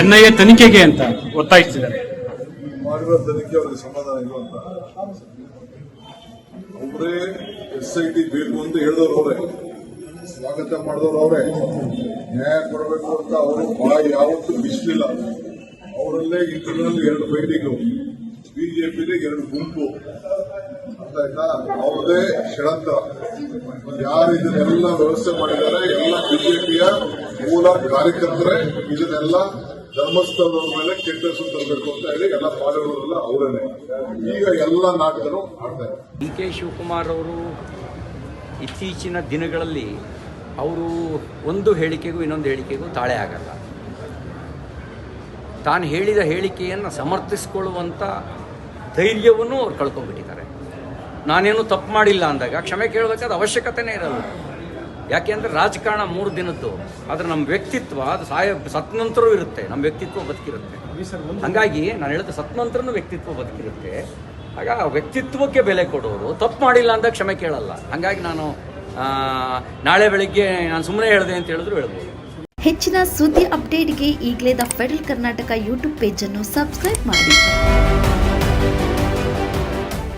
NIA ತನಿಖೆಗೆ ಅಂತ ಒತ್ತಾಯಿಸಿದ್ದಾರೆ. ಮಾಡಿರೋ ತನಿಖೆ ಅವರಿಗೆ ಸಮಾಧಾನ ಅಂತ? ಅವರೇ ಎಸ್ ಐ ಟಿ ಬೇಕು ಅಂತ ಹೇಳಿದವರು ಅವರೇ. ಸ್ವಾಗತ ಮಾಡಿದವರು ಅವರೇ. ನ್ಯಾಯ ಕೊಡಬೇಕು ಅಂತ ಅವರು ಬಾಯಿ ಯಾವತ್ತೂ ಬಿಸಿಲಿಲ್ಲ. ಅವರಲ್ಲೇ ಈ ಇಂಟರ್ನಲ್ ಎರಡು ಫೈಟಿಂಗು ಬಿಜೆಪಿಲಿ ಎರಡು ಗುಂಪು. ಅಂತ ಆಯ್ತಾ? ಅವ್ರದೇ ಷಡಂತ್ರ. ಯಾರು ಇದನ್ನೆಲ್ಲ ವ್ಯವಸ್ಥೆ ಮಾಡಿದ್ದಾರೆ, ಎಲ್ಲ ಬಿಜೆಪಿಯ ಮೂಲ ಕಾರ್ಯಕರ್ತರೇ ಇದನ್ನೆಲ್ಲ ಧರ್ಮಸ್ಥಳದ ಮೇಲೆ ಕೆಟ್ಟ ತರಬೇಕು ಅಂತ ಹೇಳಿ ಎಲ್ಲ ಮಾಡಿರೋರೆಲ್ಲ ಅವರೇನೆ. ಈಗ ಎಲ್ಲ ನಾಟಕರು ಆಡ್ತಾರೆ ಡಿ ಕೆ ಶಿವಕುಮಾರ್ ಅವರು ಇತ್ತೀಚಿನ ದಿನಗಳಲ್ಲಿ ಅವರು ಒಂದು ಹೇಳಿಕೆಗೂ ಇನ್ನೊಂದು ಹೇಳಿಕೆಗೂ ತಾಳೆ ಆಗಲ್ಲ. ತಾನು ಹೇಳಿದ ಹೇಳಿಕೆಯನ್ನು ಸಮರ್ಥಿಸಿಕೊಳ್ಳುವಂಥ ಧೈರ್ಯವನ್ನು ಅವ್ರು ಕಳ್ಕೊಂಡ್ಬಿಟ್ಟಿದ್ದಾರೆ. ನಾನೇನು ತಪ್ಪು ಮಾಡಿಲ್ಲ ಅಂದಾಗ ಕ್ಷಮೆ ಕೇಳಬೇಕಾದ ಅವಶ್ಯಕತೆನೇ ಇರಲ್ಲ. ಯಾಕೆ ಅಂದರೆ ರಾಜಕಾರಣ ಮೂರು ದಿನದ್ದು. ಆದರೆ ನಮ್ಮ ವ್ಯಕ್ತಿತ್ವ, ಅದು ಸಾಯ ಸತ್ ನಂತರವೂ ಇರುತ್ತೆ. ನಮ್ಮ ವ್ಯಕ್ತಿತ್ವ ಬದುಕಿರುತ್ತೆ. ಹಾಗಾಗಿ ನಾನು ಹೇಳಿದ ಸತ್ ನಂತರನೂ ವ್ಯಕ್ತಿತ್ವ ಬದುಕಿರುತ್ತೆ. ಆಗ ವ್ಯಕ್ತಿತ್ವಕ್ಕೆ ಬೆಲೆ ಕೊಡೋರು ತಪ್ಪು ಮಾಡಿಲ್ಲ ಅಂದಾಗ ಕ್ಷಮೆ ಕೇಳಲ್ಲ. ಹಾಗಾಗಿ ನಾನು ನಾಳೆ ಬೆಳಿಗ್ಗೆ ನಾನು ಸುಮ್ಮನೆ ಹೇಳಿದೆ ಅಂತ ಹೇಳಿದ್ರು ಹೇಳ್ಬೋದು. ಹೆಚ್ಚಿನ ಸುದ್ದಿ ಅಪ್ಡೇಟ್ಗೆ ಈಗಲೇ ದ ಫೆಡರಲ್ ಕರ್ನಾಟಕ ಯೂಟ್ಯೂಬ್ ಪೇಜನ್ನು ಸಬ್ಸ್ಕ್ರೈಬ್ ಮಾಡಿ.